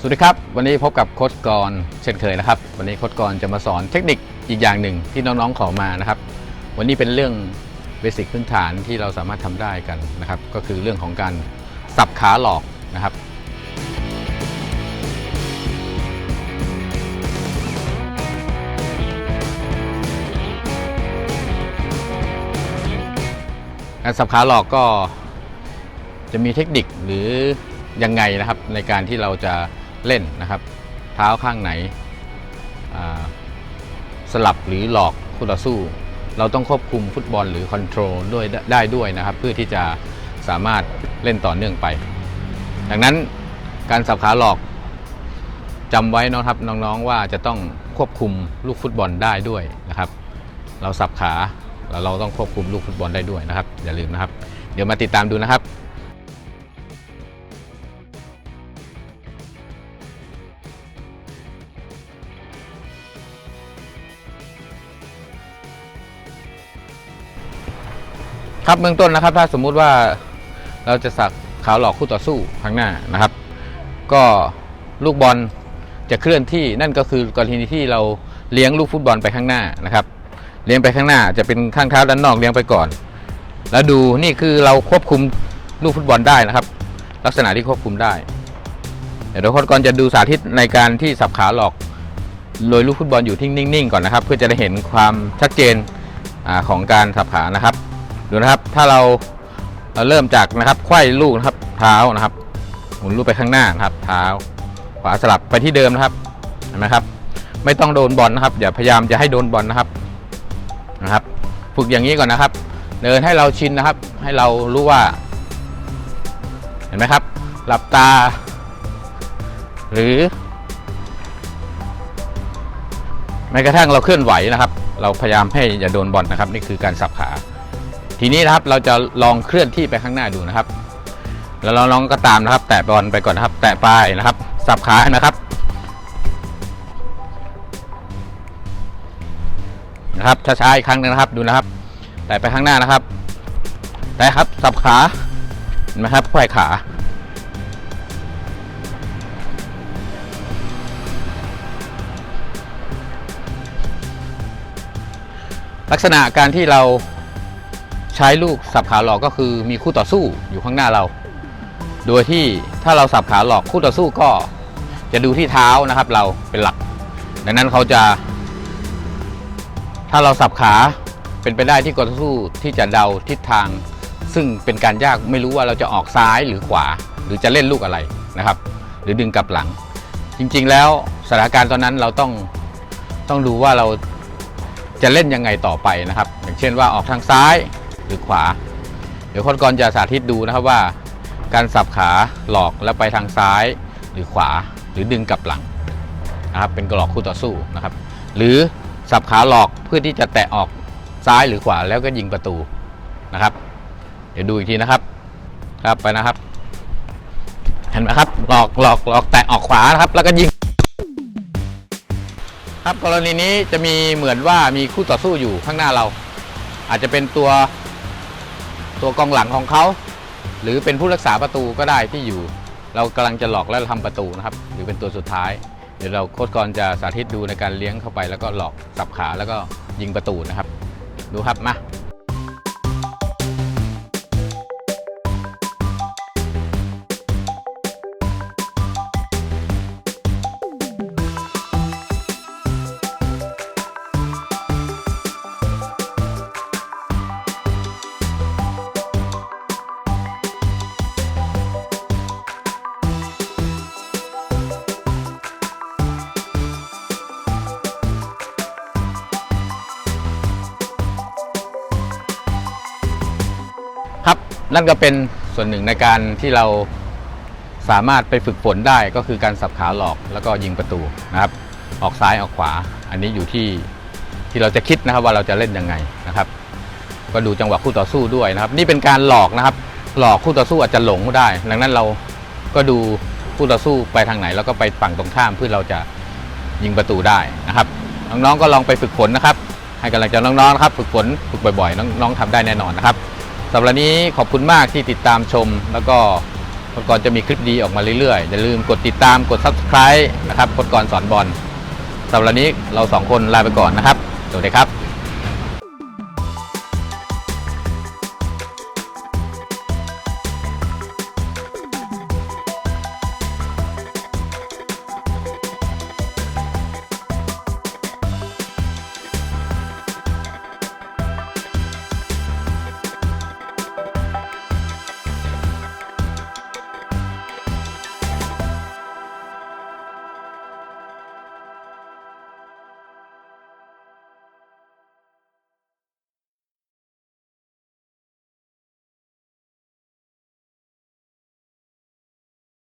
สวัสดีครับ วันนี้พบกับโค้ชกรเช่นเคยนะครับ วันนี้โค้ชกรจะมาสอนเทคนิคอีกอย่างหนึ่งที่น้องๆขอมานะครับ วันนี้เป็นเรื่องเบสิกพื้นฐานที่เราสามารถทำได้กันนะครับ ก็คือเรื่องของการสับขาหลอกนะครับ การสับขาหลอกก็จะมีเทคนิคหรือยังไงนะครับในการที่เราจะ เล่นนะครับ เท้าข้างไหนสลับหรือหลอกคู่ต่อสู้ เราต้องควบคุมฟุตบอลหรือคอนโทรลด้วยได้ด้วยนะครับ เพื่อที่จะสามารถเล่นต่อเนื่องไป ดังนั้นการสับขาหลอกจำไว้นะครับน้องๆว่าจะต้องควบคุมลูกฟุตบอลได้ด้วยนะครับ เราสับขาแล้วเราต้องควบคุมลูกฟุตบอลได้ด้วยนะครับ อย่าลืมนะครับ เดี๋ยวมาติดตามดูนะครับ ครับเบื้องต้นนะครับ ถ้าสมมุติว่าเราจะสักขาวหลอกคู่ต่อสู้ข้างหน้านะครับ ก็ลูกบอลจะเคลื่อนที่นั่นก็คือกรณีที่เราเลี้ยงลูกฟุตบอลไปข้างหน้านะครับ เลี้ยงไปข้างหน้าจะเป็นข้างเท้าด้านนอกเลี้ยงไปก่อน แล้วดูนี่คือเราควบคุมลูกฟุตบอลได้นะครับ ลักษณะที่ควบคุมได้ เดี๋ยวโค้ชกรจะดูสาธิตในการที่สับขาหลอกโดยลูกฟุตบอลอยู่ที่นิ่งๆก่อนนะครับ เพื่อจะได้เห็นความชัดเจนอของการสับขานะครับ ดูนะครับ ถ้าเราเราเริ่มจากนะครับไขว้ลูกนะครับเท้านะครับ หมุนลูกไปข้างหน้านะครับ เท้า ขวาสลับไปที่เดิมนะครับเห็นไหมครับ ไม่ต้องโดนบอลนะครับอย่าพยายามจะให้โดนบอลนะครับนะครับ ฝึกอย่างนี้ก่อนนะครับ เดินให้เราชินนะครับ ให้เรารู้ว่า เห็นไหมครับ หลับตา หรือแม้กระทั่งเราเคลื่อนไหวนะครับ เราพยายามให้อย่าโดนบอลนะครับ นี่คือการสับขา ทีนี้นะครับเราจะลองเคลื่อนที่ไปข้างหน้าดูนะครับ แล้วเราลองก็ตามนะครับ แตะบอลไปก่อนนะครับ แตะปลายนะครับสับขานะครับนะครับช้าๆอีกครั้งหนึงนะครับดูนะครับ แตะไปข้างหน้านะครับ แตะครับสับขาเห็นไหมครับไขว้ขาลักษณะการที่เรา ใช้ลูกสับขาหลอกก็คือมีคู่ต่อสู้อยู่ข้างหน้าเรา โดยที่ถ้าเราสับขาหลอกคู่ต่อสู้ก็จะดูที่เท้านะครับเราเป็นหลัก ดังนั้นเขาจะ ถ้าเราสับขาเป็นไปได้ที่คู่ต่อสู้ที่จะเดาทิศทาง ซึ่งเป็นการยากไม่รู้ว่าเราจะออกซ้ายหรือขวา หรือจะเล่นลูกอะไรนะครับ หรือดึงกลับหลัง จริงๆแล้วสถานการณ์ตอนนั้นเราต้องต้องดูว่าเราจะเล่นยังไงต่อไปนะครับ อย่างเช่นว่าออกทางซ้าย หรือขวา เดี๋ยวคนกรจะสาธิตดูนะครับว่า การสับขาหลอกแล้วไปทางซ้ายหรือขวาหรือดึงกลับหลังนะครับเป็นกรอกคู่ต่อสู้นะครับ หรือสับขาหลอกเพื่อที่จะแตะออกซ้ายหรือขวาแล้วก็ยิงประตูนะครับ เดี๋ยวดูอีกทีนะครับครับไปนะครับเห็นไหมครับหลอกหลอกหลอกแตะออกขวานะครับ แล้วก็ยิงครับกรณีนี้จะมีเหมือนว่ามีคู่ต่อสู้อยู่ข้างหน้าเรา อาจจะเป็นตัว ตัวกองหลังของเขา หรือเป็นผู้รักษาประตูก็ได้ที่อยู่ เรากำลังจะหลอกแล้วทำประตูนะครับ หรือเป็นตัวสุดท้าย เดี๋ยวเราโค้ชกรจะสาธิตดูในการเลี้ยงเข้าไป แล้วก็หลอกสับขาแล้วก็ยิงประตูนะครับ ดูครับมา นั่นก็เป็นส่วนหนึ่งในการที่เราสามารถไปฝึกฝนได้ก็คือการสับขาหลอกแล้วก็ยิงประตูนะครับ ออกซ้ายออกขวา อันนี้อยู่ที่ที่เราจะคิดนะครับว่าเราจะเล่นยังไงนะครับ ก็ดูจังหวะคู่ต่อสู้ด้วยนะครับ นี่เป็นการหลอกนะครับ หลอกคู่ต่อสู้อาจจะหลงก็ได้ ดังนั้นเราก็ดูคู่ต่อสู้ไปทางไหน แล้วก็ไปฝั่งตรงข้ามเพื่อเราจะยิงประตูได้นะครับน้องๆก็ลองไปฝึกฝนนะครับ ให้กำลังใจน้องๆนะครับ ฝึกฝนฝึกบ่อยๆ น้องๆทำได้แน่นอนนะครับ สำหรับนี้ขอบคุณมากที่ติดตามชม แล้วก็คนก่อนจะมีคลิปดีออกมาเรื่อยๆ อย่าลืมกดติดตามกด subscribe นะครับกดก่อนสอนบอลสำหรับนี้เราสองคนลาไปก่อนนะครับ สวัสดีครับ